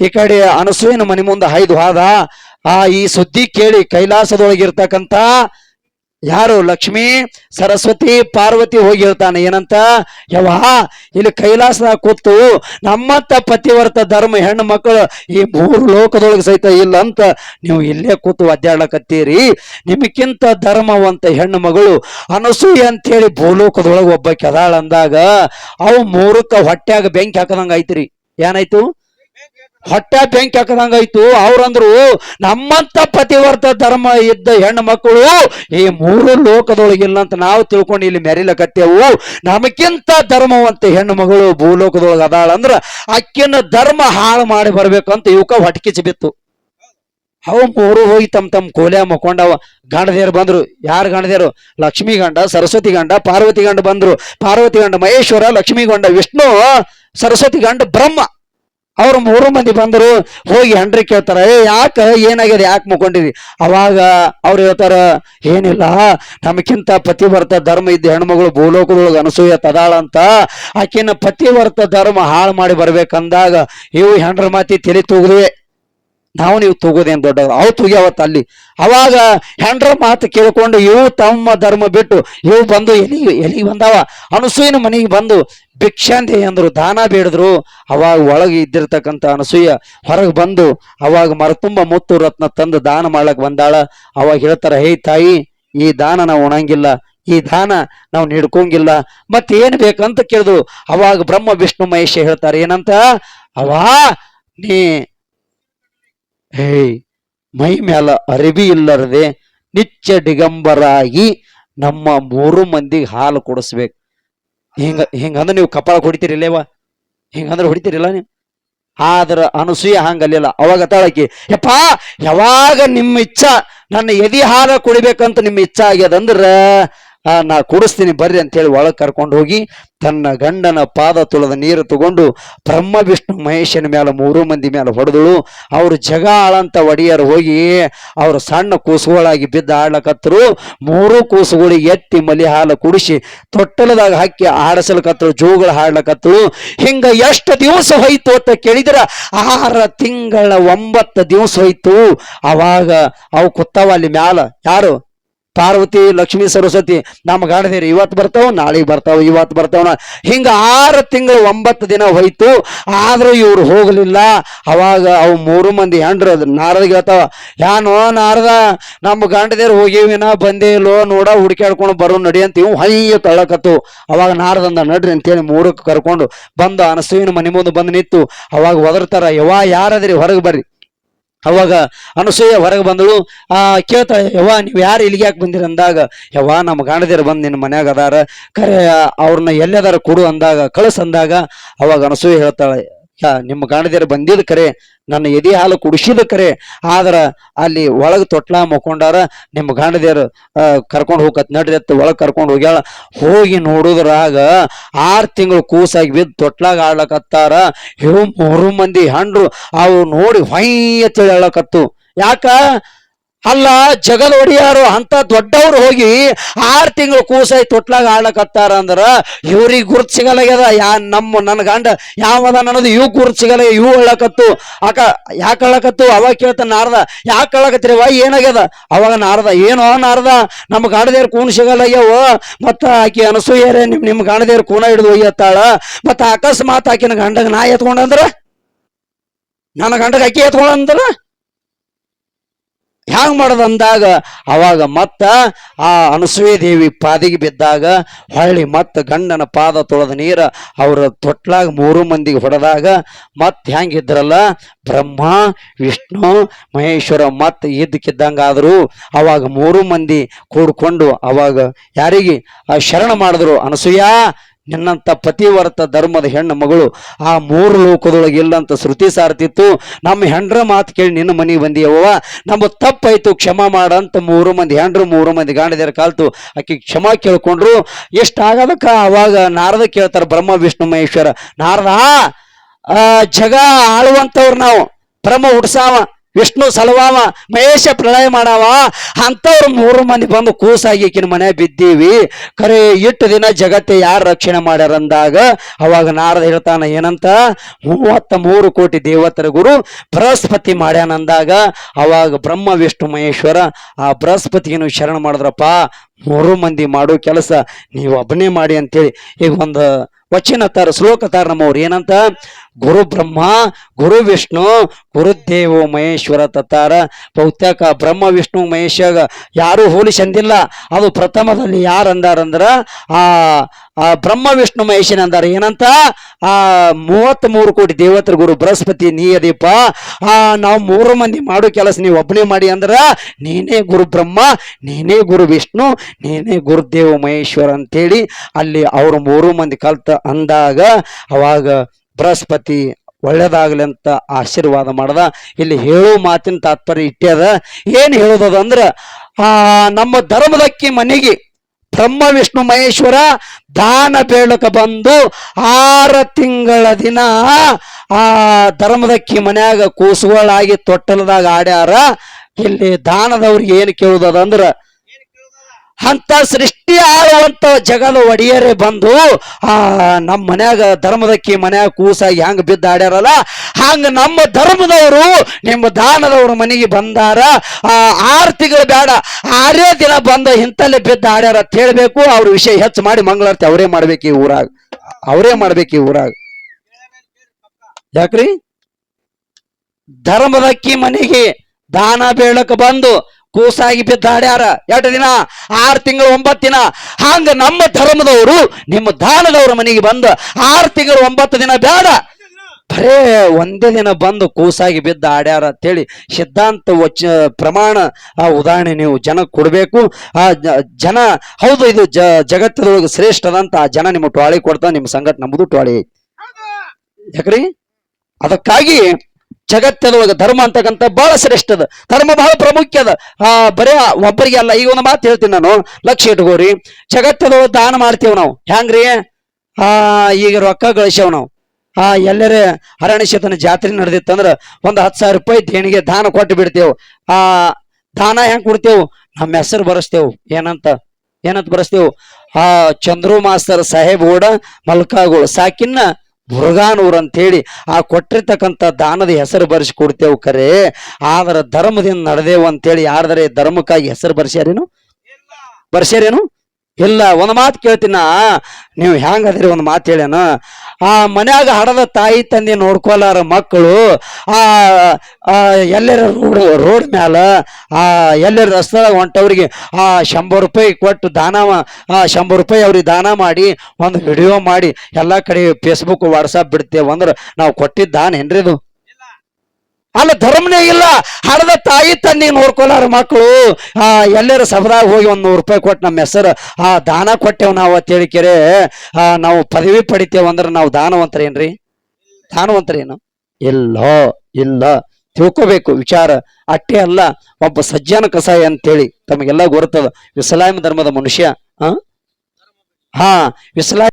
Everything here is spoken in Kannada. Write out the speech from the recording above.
ಈ ಕಡೆ ಅನಸೂಯನ ಮನೆ ಮುಂದೆ ಹೈದು ಹಾದ. ಆ ಈ ಸುದ್ದಿ ಕೇಳಿ ಕೈಲಾಸದೊಳಗಿರ್ತಕ್ಕಂತ ಯಾರು? ಲಕ್ಷ್ಮಿ, ಸರಸ್ವತಿ, ಪಾರ್ವತಿ ಹೋಗಿರ್ತಾನೆ. ಏನಂತ? ಯವ್ವ, ಇಲ್ಲಿ ಕೈಲಾಸನ ಕೂತು ನಮ್ಮತ್ತ ಪತಿವರ್ತ ಧರ್ಮ ಹೆಣ್ಣು ಮಕ್ಕಳು ಈ ಮೂರು ಲೋಕದೊಳಗೆ ಸಹಿತ ಇಲ್ಲ ಅಂತ ನೀವು ಇಲ್ಲೇ ಕೂತು ಒದ್ದಾಡಕತ್ತೀರಿ ನಿಮಗಿಂತ ಧರ್ಮವಂತ ಹೆಣ್ಣು ಮಗಳು ಅನಸೂಯ ಅಂತೇಳಿ ಭೂಲೋಕದೊಳಗೆ ಒಬ್ಬ ಕೆದಾಳ ಅಂದಾಗ ಅವು ಮೂರಕ್ಕ ಹೊಟ್ಟೆಯಾಗ ಬೆಂಕಿ ಹಾಕದಂಗ ಐತ್ರಿ ಏನಾಯ್ತು? ಹೊಟ್ಟೆ ಬೆಂಕಿ ಹಾಕದಂಗಾಯ್ತು. ಅವ್ರಂದ್ರು, ನಮ್ಮಂತ ಪತಿವರ್ತ ಧರ್ಮ ಇದ್ದ ಹೆಣ್ಣು ಮಕ್ಕಳು ಈ ಮೂರು ಲೋಕದೊಳಗಿಲ್ಲ ಅಂತ ನಾವು ತಿಳ್ಕೊಂಡು ಇಲ್ಲಿ ಮೆರಿಲಕತ್ತೇವು. ನಮಗಿಂತ ಧರ್ಮವಂತ ಹೆಣ್ಣು ಮಗಳು ಭೂಲೋಕದೊಳಗೆ ಅದಾಳ ಅಂದ್ರ ಅಕ್ಕಿನ ಧರ್ಮ ಹಾಳು ಮಾಡಿ ಬರ್ಬೇಕಂತ ಇವಕ ಹೊಟ್ಕಿಚ್ ಬಿತ್ತು ಅವು ಮೂರು ಹೋಗಿ ತಮ್ಮ ತಮ್ಮ ಕೋಲೆ ಮಕ್ಕೊಂಡವ. ಗಂಡದೇರು ಬಂದ್ರು. ಯಾರು ಗಂಡದೇರು? ಲಕ್ಷ್ಮಿ ಗಂಡ, ಸರಸ್ವತಿ ಗಂಡ, ಪಾರ್ವತಿ ಗಂಡ ಬಂದ್ರು. ಪಾರ್ವತಿ ಗಂಡ ಮಹೇಶ್ವರ, ಲಕ್ಷ್ಮಿ ಗಂಡ ವಿಷ್ಣು, ಸರಸ್ವತಿ ಗಂಡ ಬ್ರಹ್ಮ. ಅವ್ರು ಮೂರು ಮಂದಿ ಬಂದರು, ಹೋಗಿ ಹಂಡ್ರಿ ಕೇಳ್ತಾರ, ಏ, ಯಾಕೆ? ಏನಾಗ್ಯದ? ಯಾಕೆ ಮುಕೊಂಡಿರಿ ಅವಾಗ ಅವ್ರು ಹೇಳ್ತಾರ, ಏನಿಲ್ಲ ನಮಕ್ಕಿಂತ ಪತಿವರ್ತ ಧರ್ಮ ಇದ್ದ ಹೆಣ್ಮಗಳು ಭೂಲೋಕದೊಳಗೆ ಅನಸೂಯ ತದಾಳ ಅಂತ. ಆಕಿನ ಪತಿವರ್ತ ಧರ್ಮ ಹಾಳು ಮಾಡಿ ಬರ್ಬೇಕಂದಾಗ, ಇವು ಹೆಂಡ್ರ ಮಾತಿ ತಲೆ ತೂಗುದುವೆ. ನಾವು ನೀವು ತಗೋದೇನು ದೊಡ್ಡವ್ರು. ಅವು ತೂಗ್ಯಾವತ್ತ ಅಲ್ಲಿ. ಅವಾಗ ಹೆಂಡ್ರ ಮಾತು ಕೇಳ್ಕೊಂಡು ಇವು ತಮ್ಮ ಧರ್ಮ ಬಿಟ್ಟು ಇವು ಬಂದು ಎಲಿ ಎಲಿ ಬಂದಾವ? ಅನಸೂಯನ ಮನೆಗೆ ಬಂದು ಭಿಕ್ಷಾಂತಿ ಅಂದ್ರು, ದಾನ ಬೇಡಿದ್ರು. ಅವಾಗ ಒಳಗೆ ಇದ್ದಿರ್ತಕ್ಕಂಥ ಅನಸೂಯ ಹೊರಗೆ ಬಂದು ಅವಾಗ ಮರತುಂಬ ಮುತ್ತು ರತ್ನ ತಂದು ದಾನ ಮಾಡ್ಲಕ್ ಬಂದಾಳ. ಅವಾಗ ಹೇಳ್ತಾರ, ಹೇ ತಾಯಿ, ಈ ದಾನ ನಾವು ಉಣಂಗಿಲ್ಲ. ಈ ದಾನ ನಾವು ನೀಡ್ಕೊಂಗಿಲ್ಲ ಮತ್ತೆ ಏನ್ ಬೇಕಂತ ಕೇಳಿದ್ರು ಅವಾಗ ಬ್ರಹ್ಮ, ವಿಷ್ಣು, ಮಹೇಶ ಹೇಳ್ತಾರೆ, ಏನಂತ? ಅವಾ, ನೀ ಹೇ, ಮೈ ಮ್ಯಾಲ ಅರಿವಿ ಇಲ್ಲರದೆ ನಿತ್ಯ ಡಿಗಂಬರಾಗಿ ನಮ್ಮ ಮೂರು ಮಂದಿಗೆ ಹಾಲು ಕೊಡಿಸ್ಬೇಕು. ಹಿಂಗ, ಹಿಂಗಂದ್ರೆ ನೀವು ಕಪಾಳ ಹೊಡಿತೀರಿಲ್ಲೇವ? ಹಿಂಗಂದ್ರೆ ಹೊಡಿತೀರಿಲ್ಲ ನೀವು? ಆದ್ರ ಅನಸೂಯ ಹಂಗಲ್ಲ ಅವಾಗ ತಾಳಕಿ, ಯಪ್ಪ, ಯಾವಾಗ ನಿಮ್ಮ ಇಚ್ಛಾ, ನನ್ನ ಎದಿ ಹಾಲು ಕುಡಿಬೇಕಂತ ನಿಮ್ಮ ಇಚ್ಛಾ ಆಗ್ಯದಂದ್ರ ಆ, ನಾ ಕುಡಿಸ್ತೀನಿ ಬರ್ರಿ ಅಂತೇಳಿ ಒಳಗೆ ಕರ್ಕೊಂಡು ಹೋಗಿ ತನ್ನ ಗಂಡನ ಪಾದ ತುಳದ ನೀರು ತಗೊಂಡು ಬ್ರಹ್ಮ ವಿಷ್ಣು ಮಹೇಶನ ಮೇಲೆ ಮೂರು ಮಂದಿ ಮೇಲೆ ಹೊಡೆದಳು. ಅವರು ಜಗ ಆಳಂತ ಒಡೆಯರು ಹೋಗಿ ಅವರು ಸಣ್ಣ ಕೂಸುಗಳಾಗಿ ಬಿದ್ದು ಆಡ್ಲಕತ್ತರು. ಮೂರು ಕೂಸುಗಳಿಗೆ ಎತ್ತಿ ಮಲಿ ಹಾಲು ಕುಡಿಸಿ ತೊಟ್ಟಲದಾಗ ಹಾಕಿ ಆಡಸಲಕತ್ತರು ಜೋಗಳ ಹಾಡ್ಲಕತ್ತಳು. ಹಿಂಗ ಎಷ್ಟು ದಿವಸ ಹೋಯ್ತು ಅಂತ ಕೇಳಿದ್ರ? ಆರು ತಿಂಗಳ ಒಂಬತ್ತು ದಿವಸ ಹೋಯ್ತು. ಅವಾಗ ಅವು ಕುತ್ತವ ಅಲ್ಲಿ ಮ್ಯಾಲ. ಯಾರು? ಪಾರ್ವತಿ, ಲಕ್ಷ್ಮೀ, ಸರಸ್ವತಿ, ನಮ್ಮ ಗಾಣದೇರಿ ಇವತ್ತು ಬರ್ತಾವ ನಾಳೆ ಬರ್ತಾವ, ಇವತ್ತು ಬರ್ತಾವ ಹಿಂಗೆ ಆರು ತಿಂಗಳು ಒಂಬತ್ತು ದಿನ ಹೋಯ್ತು. ಆದ್ರೂ ಇವ್ರು ಹೋಗಲಿಲ್ಲ. ಅವಾಗ ಅವು ಮೂರು ಮಂದಿ ಹೆಂಡ್ರು ನಾರದ ಹೇಳ್ತಾವ ಯಾನೋ ನಾರದ, ನಮ್ಮ ಗಂಡದೇರು ಹೋಗಿವಿನ, ಬಂದೇ ಇಲ್ಲೋ, ನೋಡ, ಹುಡುಕ್ಯಾಡ್ಕೊಂಡು ಬರೋ ನಡಿ ಅಂತ ಇವು ಹಯ್ಯ ತಳ್ಳಕತ್ತು. ಅವಾಗ ನಾರದಂದ ನಡ್ರಿ ಅಂತೇಳಿ ಮೂರಕ್ಕೆ ಕರ್ಕೊಂಡು ಬಂದು ಅನಸುವಿನ ಮನೆ ಮುಂದೆ ಬಂದು ನಿಂತು, ಅವಾಗ ಒದರ್ತಾರ ಯಾವ ಯಾರದ್ರಿ? ಹೊರಗೆ ಬರ್ರಿ. ಅವಾಗ ಅನಸೂಯ ಹೊರಗೆ ಬಂದಳು, ಆ, ಕೇಳ್ತಾಳೆ, ಯವ್ವ, ನೀವು ಯಾರು ಇಲ್ಲಿಗೆ ಯಾಕೆ ಬಂದಿರ? ಅಂದಾಗ, ಯವ್ವ, ನಮ್ಮ ಗಾಣದಿರು ಬಂದು ನಿನ್ನ ಮನ್ಯಾಗ ಅದಾರ, ಕರೆ, ಅವ್ರನ್ನ ಎಲ್ಲದಾರ ಕೊಡು ಅಂದಾಗ, ಕಳಿಸ್ ಅಂದಾಗ, ಅವಾಗ ಅನಸೂಯ ಹೇಳ್ತಾಳೆ ನಿಮ್ಮ ಗಾಣದಿರ ಬಂದಿದ್ ಕರೆ, ನನ್ನ ಎದಿ ಹಾಲು ಕುಡಿಸಿದ ಕರೆ, ಆದ್ರ ಅಲ್ಲಿ ಒಳಗ್ ತೊಟ್ಲಾ ಮಕ್ಕೊಂಡಾರ ನಿಮ್ಮ ಗಾಣದಿಯರು ಕರ್ಕೊಂಡು ಹೋಗತ್ ನಡ್ರಿ ಅತ್ತ ಒಳಗ್ ಕರ್ಕೊಂಡು ಹೋಗ್ಯಾಳ. ಹೋಗಿ ನೋಡುದ್ರಾಗ ಆರ್ ತಿಂಗಳು ಕೂಸಾಗಿ ಬಿದ್ದು ತೊಟ್ಲಾಗ ಆಡ್ಲಕತ್ತಾರ. ಇವು ಮೂರು ಮಂದಿ ಹಂಡ್ರು, ಅವು ನೋಡಿ ಹೊಯ್ಯ ಹೇಳಕತ್ತು ಯಾಕ? ಅಲ್ಲ ಜಗದ ಒಡಿಯಾರು ಅಂತ ದೊಡ್ಡವ್ರು ಹೋಗಿ ಆರು ತಿಂಗಳು ಕೂಸಾಯಿ ತೊಟ್ಲಾಗ ಆಡ್ಲಕತ್ತಾರ ಅಂದ್ರ ಇವ್ರಿಗೆ ಗುರುತು ಸಿಗಲಾಗ್ಯದ ಯಾ ನಮ್ಮ ನನ್ನ ಗಂಡ ಯಾವದ ನನ್ನದು ಇವ್ ಗುರುತು ಸಿಗಲ್ಲ ಇವು ಹೇಳಕತ್ತು. ಅಕ ಯಾಕೆ ಹೇಳಕತ್ತು? ಅವಾಗ ಕೇಳ್ತ ನಾರದ, ಯಾಕೆ ಹೇಳಕತ್ತಿರಿ? ವಾ ಏನಾಗ್ಯದ? ಅವಾಗ ನಾರದ, ಏನೋ ನಾರದ. ನಮ್ಮ ಗಾಣದೇವ್ರ ಕೂನ್ ಸಿಗಲಾಗ್ಯವ ಮತ್ತ ಆಕಿ ಅನಸೂಯರೇ ನಿಮ್ ನಿಮ್ ಗಾಣದೇವ್ರ ಕೂನ ಹಿಡಿದು ಒಯ್ಯತ್ತಾಳ. ಮತ್ತ ಅಕಸ್ಮಾತ್ ಆಕಿನ ಗಂಡಗ ನಾ ಎತ್ಕೊಂಡಂದ್ರ ನನ್ನ ಗಂಡಗ ಅಕ್ಕಿ ಎತ್ಕೊಂಡಂದ್ರ ಹ್ಯಾಂಗ್ ಅಂದಾಗ ಅವಾಗ ಮತ್ತ ಆ ಅನಸೂಯ ದೇವಿ ಪಾದಿಗೆ ಬಿದ್ದಾಗ ಹೊಳ್ಳಿ ಮತ್ತ ಗಂಡನ ಪಾದ ತೊಳೆದ ನೀರ ಅವರ ತೊಟ್ಲಾಗ ಮೂರು ಮಂದಿಗೆ ಹೊಡೆದಾಗ ಮತ್ ಹೆಂಗಿದ್ರಲ್ಲ ಬ್ರಹ್ಮ, ವಿಷ್ಣು, ಮಹೇಶ್ವರ ಮತ್ ಇದ್ದಕ್ಕಿದ್ದಂಗ ಅವಾಗ ಮೂರು ಮಂದಿ ಕೂಡ್ಕೊಂಡು ಅವಾಗ ಯಾರಿಗೆ? ಆ ಶರಣ ಮಾಡಿದ್ರು ಅನಸೂಯ ನಿನ್ನಂತ ಪತಿವರ್ತ ಧರ್ಮದ ಹೆಣ್ಣು ಮಗಳು ಆ ಮೂರು ಲೋಕದೊಳಗೆ ಇಲ್ಲಂತ ಶ್ರುತಿ ಸಾರ್ತಿತ್ತು. ನಮ್ಮ ಹೆಂಡ್ರ ಮಾತು ಕೇಳಿ ನಿನ್ನ ಮನೆಗೆ ಬಂದಿಯವ್ವ. ನಮ್ಮ ತಪ್ಪಾಯಿತು, ಕ್ಷಮ ಮಾಡಂತ ಮೂರು ಮಂದಿ ಹೆಂಡ್ರು ಮೂರು ಮಂದಿ ಗಾಂಡದ್ಯಾರ ಕಾಲ್ತು ಆಕೆ ಕ್ಷಮ ಕೇಳ್ಕೊಂಡ್ರು. ಎಷ್ಟು ಆಗದಕ್ಕ? ಅವಾಗ ನಾರದ ಕೇಳ್ತಾರ ಬ್ರಹ್ಮ, ವಿಷ್ಣು, ಮಹೇಶ್ವರ. ನಾರದ, ಆ, ಜಗ ಆಳುವಂಥವ್ರು ನಾವು. ಬ್ರಹ್ಮ ಹುಡ್ಸಾವ ವಿಷ್ಣು ಸಲವಾಮ, ಮಹೇಶ ಪ್ರಳಯ ಮಾಡವ. ಅಂಥವ್ರು ಮೂರು ಮಂದಿ ಬಂದು ಕೂಸಾಗಿ ಈಕಿನ ಮನೆ ಬಿದ್ದೀವಿ. ಕರೆ ಇಟ್ಟು ದಿನ ಜಗತ್ತೆ ಯಾರು ರಕ್ಷಣೆ ಮಾಡ್ಯಾರಂದಾಗ ಅವಾಗ ನಾರದ ಹೇಳ್ತಾನ, ಏನಂತ? ಮೂವತ್ತ ಮೂರು ಕೋಟಿ ದೇವತರ ಗುರು ಬೃಹಸ್ಪತಿ ಮಾಡ್ಯಾನಂದಾಗ ಅವಾಗ ಬ್ರಹ್ಮ, ವಿಷ್ಣು, ಮಹೇಶ್ವರ ಆ ಬೃಹಸ್ಪತಿಗೆ ಶರಣ ಮಾಡಿದ್ರಪ್ಪ? ಮೂರು ಮಂದಿ ಮಾಡೋ ಕೆಲಸ ನೀವು ಒಬ್ಬನೇ ಮಾಡಿ ಅಂತೇಳಿ ಈಗ ಒಂದು ವಚನ ತಾರ, ಶ್ಲೋಕ ತಾರ ನಮ್ಮವ್ರು. ಏನಂತ? ಗುರು ಬ್ರಹ್ಮ, ಗುರು ವಿಷ್ಣು ಗುರುದೇವೋ ಮಹೇಶ್ವರ ತತ್ತಾರ. ಬಹುತೇಕ ಬ್ರಹ್ಮ, ವಿಷ್ಣು ಮಹೇಶಾಗ ಯಾರು ಹೋಲಿಸಂದಿಲ್ಲ ಅದು ಪ್ರಥಮದಲ್ಲಿ ಯಾರು ಅಂದಾರಂದ್ರ ಆ ಆ ಬ್ರಹ್ಮ, ವಿಷ್ಣು, ಮಹೇಶನ ಅಂದಾರ. ಏನಂತ? ಆ ಮೂವತ್ತ್ ಮೂರು ಕೋಟಿ ದೇವತರ ಗುರು ಬೃಹಸ್ಪತಿ ನೀ ಅದೀಪ ಆ ನಾವು ಮೂರು ಮಂದಿ ಮಾಡೋ ಕೆಲಸ ನೀವು ಒಬ್ಬನೇ ಮಾಡಿ ಅಂದ್ರ ನೀನೇ ಗುರು ಬ್ರಹ್ಮ, ನೀನೇ ಗುರು ವಿಷ್ಣು, ನೀನೇ ಗುರುದೇವ ಮಹೇಶ್ವರ ಅಂತೇಳಿ ಅಲ್ಲಿ ಅವರು ಮೂರು ಮಂದಿ ಕಲ್ತ ಅಂದಾಗ ಅವಾಗ ಬೃಹಸ್ಪತಿ ಒಳ್ಳೇದಾಗಲಿ ಅಂತ ಆಶೀರ್ವಾದ ಮಾಡದ. ಇಲ್ಲಿ ಹೇಳೋ ಮಾತಿನ ತಾತ್ಪರ್ಯ ಇಟ್ಟ್ಯದ ಏನು ಹೇಳೋದದ ಅಂದ್ರ ಆ ನಮ್ಮ ಧರ್ಮದಕ್ಕೆ ಮನೆಗೆ ಬ್ರಹ್ಮ ವಿಷ್ಣು ಮಹೇಶ್ವರ ದಾನ ಬೇಳಕ ಬಂದು ಆರ ತಿಂಗಳ ದಿನ ಆ ಧರ್ಮದಕ್ಕಿ ಮನ್ಯಾಗ ಕೂಸುಗಳಾಗಿ ತೊಟ್ಟಲದಾಗ ಆಡ್ಯಾರ, ಇಲ್ಲಿ ದಾನದವ್ರಿಗೆ ಏನು ಕೇಳುದದ ಅಂದ್ರ ಅಂತ ಸೃಷ್ಟಿ ಆಳುವಂತ ಜಗದ ಒಡೆಯರೇ ಬಂದು, ಆ, ನಮ್ಮ ಮನ್ಯಾಗ ಧರ್ಮದಕ್ಕಿ ಮನ್ಯಾಗ ಕೂಸಾಗಿ ಹೆಂಗ್ ಬಿದ್ದ ಆಡ್ಯಾರಲ್ಲ, ಹಂಗ ನಮ್ಮ ಧರ್ಮದವರು ನಿಮ್ಮ ದಾನದವ್ರ ಮನೆಗೆ ಬಂದಾರ. ಆರು ತಿಂಗಳು ಬೇಡ ಆರೇ ದಿನ ಬಂದ ಇಂತಲ್ಲೇ ಬಿದ್ದ ಆಡ್ಯಾರ ಅಂತ ಹೇಳ್ಬೇಕು. ಅವ್ರ ವಿಷಯ ಹೆಚ್ಚು ಮಾಡಿ ಮಂಗಳಾರತಿ ಅವರೇ ಮಾಡ್ಬೇಕು ಈ ಊರಾಗ. ಅವರೇ ಮಾಡ್ಬೇಕು ಈ ಊರಾಗ. ಯಾಕ್ರಿ? ಧರ್ಮದಕ್ಕಿ ಮನೆಗೆ ದಾನ ಬೇಳಕ್ಕೆ ಬಂದು ಕೂಸಾಗಿ ಬಿದ್ದಾಡ್ಯಾರ? ಎರಡು ದಿನ? ಆರು ತಿಂಗಳು ಒಂಬತ್ತು ದಿನ? ಹಂಗ ನಮ್ಮ ಧರ್ಮದವರು ನಿಮ್ಮ ದಾನದವರ ಮನೆಗೆ ಬಂದು ಆರು ತಿಂಗಳು ಒಂಬತ್ತು ದಿನ ಬೇಡ ಬರೇ ಒಂದೇ ದಿನ ಬಂದು ಕೂಸಾಗಿ ಬಿದ್ದ ಆಡ್ಯಾರ ಅಂತೇಳಿ ಸಿದ್ಧಾಂತ ವಚ ಪ್ರಮಾಣ ಆ ಉದಾಹರಣೆ ನೀವು ಜನಕ್ಕೆ ಕೊಡಬೇಕು. ಆ ಜನ, ಹೌದು ಇದು ಜ ಜಗತ್ತದೊಳಗೆ ಶ್ರೇಷ್ಠದಂತ ಆ ಜನ ನಿಮ್ಮ ಟ್ವಾಳಿ ಕೊಡ್ತಾ ನಿಮ್ಮ ಸಂಗಟ ನಮ್ಮದು ಟ್ವಾಳಿ ಐತಿ. ಯಾಕ್ರಿ? ಅದಕ್ಕಾಗಿ ಜಗತ್ತದೊಳಗೆ ಧರ್ಮ ಅಂತಕ್ಕಂಥ ಬಹಳ ಅದ. ಧರ್ಮ ಬಹಳ ಪ್ರಾಮುಖ್ಯ ಅದ. ಆ, ಬರೇ ಒಬ್ಬರಿಗೆ ಅಲ್ಲ, ಈಗ ಒಂದು ಮಾತು ಹೇಳ್ತೀನಿ ನಾನು. ಲಕ್ಷ್ಯ ಇಟ್ಕೋರಿ. ಜಗತ್ತದೊಳಗೆ ದಾನ ಮಾಡ್ತೇವ್ ನಾವು. ಹೆಂಗ್ರಿ ಆ, ಈಗ ರೊಕ್ಕ ಗಳಿಸ್ಯಾವ ನಾವು. ಆ, ಎಲ್ಲರೇ ಅರಣ್ಯಶತನ ಜಾತ್ರೆ ನಡೆದಿತ್ತಂದ್ರ ಒಂದು ಹತ್ತು ಸಾವಿರ ರೂಪಾಯಿ ದೇಣಿಗೆ ದಾನ ಕೊಟ್ಟು ಬಿಡ್ತೇವು. ಆ, ದಾನ ಹೆಂಗ್ ಕೊಡ್ತೇವು? ನಮ್ಮ ಹೆಸರು ಬರೆಸ್ತೇವು. ಏನಂತ? ಏನಂತ ಬರೆಸ್ತೇವು? ಆ, ಚಂದ್ರು ಮಾಸ್ತರ್ ಸಾಹೇಬ್ ಗೌಡ ಮಲ್ಕಾಗೋಳು ಸಾಕಿನ್ನ ಮುರುಗಾನೂರ್ ಅಂತೇಳಿ ಆ ಕೊಟ್ಟಿರ್ತಕ್ಕಂಥ ದಾನದ ಹೆಸರು ಬರೆಸಿ ಕೊಡ್ತೇವು ಕರೆ. ಆದ್ರ ಧರ್ಮದಿಂದ ನಡೆದೇವು ಅಂತೇಳಿ ಯಾರ್ದರೆ ಧರ್ಮಕ್ಕಾಗಿ ಹೆಸರು ಬರ್ಸ್ಯಾರೇನು? ಬರ್ಸ್ಯಾರೇನು? ಇಲ್ಲ, ಒಂದು ಮಾತು ಕೇಳ್ತೀನ? ನೀವು ಹೆಂಗ್ ಅದ್ರಿ ಒಂದು ಮಾತು ಹೇಳ್ಯಾನ ಆ ಮನ್ಯಾಗ ಹಡದ ತಾಯಿ ತಂದೆ ನೋಡ್ಕೊಲ್ಲಾರ ಮಕ್ಕಳು, ಆ ಎಲ್ಲರ ರೋಡ್ ರೋಡ್ ಮ್ಯಾಲ, ಆ, ಎಲ್ಲರ ರಸ್ತೆದಾಗ ಹೊಂಟವ್ರಿಗೆ, ಆ, ಶಂಬರ್ ರೂಪಾಯಿ ಕೊಟ್ಟು ದಾನ ಶಂಬರ್ ರೂಪಾಯಿ ಅವ್ರಿಗೆ ದಾನ ಮಾಡಿ, ಒಂದು ವಿಡಿಯೋ ಮಾಡಿ, ಎಲ್ಲಾ ಕಡೆ ಫೇಸ್ಬುಕ್ ವಾಟ್ಸಪ್ ಬಿಡ್ತೇವೆ ಅಂದ್ರೆ ನಾವು ಕೊಟ್ಟಿದ್ದ ದಾನ ಏನ್ರಿ ಇದು? ಅಲ್ಲ ಧರ್ಮನೇ ಇಲ್ಲ. ಹಡದ ತಾಯಿ ತಂದೆ ನೋಡ್ಕೊಲಾರ ಮಕ್ಕಳು. ಆ, ಎಲ್ಲರ ಸಭದಾಗ ಹೋಗಿ ಒಂದ್ ನೂರು ರೂಪಾಯಿ ಕೊಟ್ಟು ನಮ್ಮ ಹೆಸರು, ಆ, ದಾನ ಕೊಟ್ಟೆವ್ ನಾವು ಅಂತ ಹೇಳಿ ಕೆರೆ, ಆ, ನಾವು ಪದವಿ ಪಡಿತೇವ್ ಅಂದ್ರೆ ನಾವು ದಾನವಂತರೇನ್ರಿ? ದಾನವಂತರೇನು? ಇಲ್ಲ ಇಲ್ಲ. ತಿಳ್ಕೋಬೇಕು, ವಿಚಾರ. ಅಟ್ಟೆ ಅಲ್ಲ, ಒಬ್ಬ ಸಜ್ಜನ ಕಸಾಯ ಅಂತೇಳಿ ತಮಗೆಲ್ಲ ಗೊತ್ತದ ಇಸ್ಲಾಂ ಧರ್ಮದ ಮನುಷ್ಯ ಹಾ ಹಾ, ಇಸ್ಲಾಂ